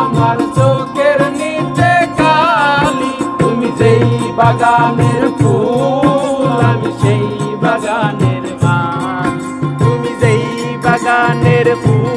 আমার চোখের নিচে কালি। তুমি যেই বাগানের ফুল, আমি সেই বাগানের মা তুমি যেই বাগানের ফুল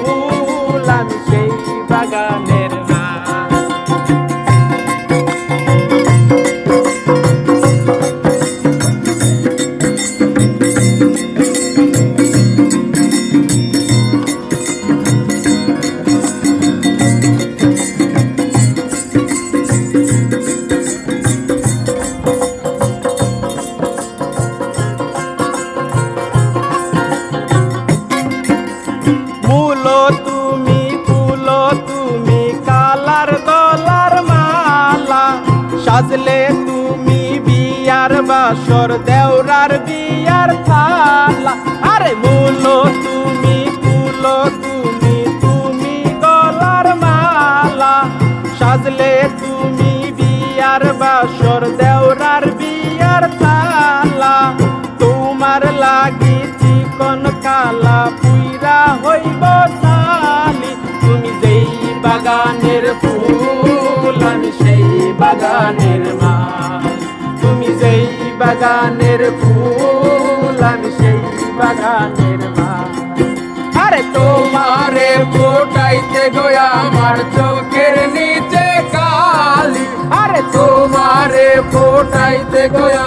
সাজলে তুমি বিয়ার বাসর, দেওরার বিয়ার থালা। আরে মূলো তুমি, ফুলো তুমি তুমি গলার মালা। সাজলে তুমি বিয়ার বাসর, দেওরার বিয়ার থালা। তোমার লাগি চিকন কালা পুইরা বাগানের ফুল, আমি সেই বাগানের মা। আরে তোমারে ফোটাইতে গোয়া আমার চোখের নিচে কালি। আরে তোমারে ফোটাইতে গোয়া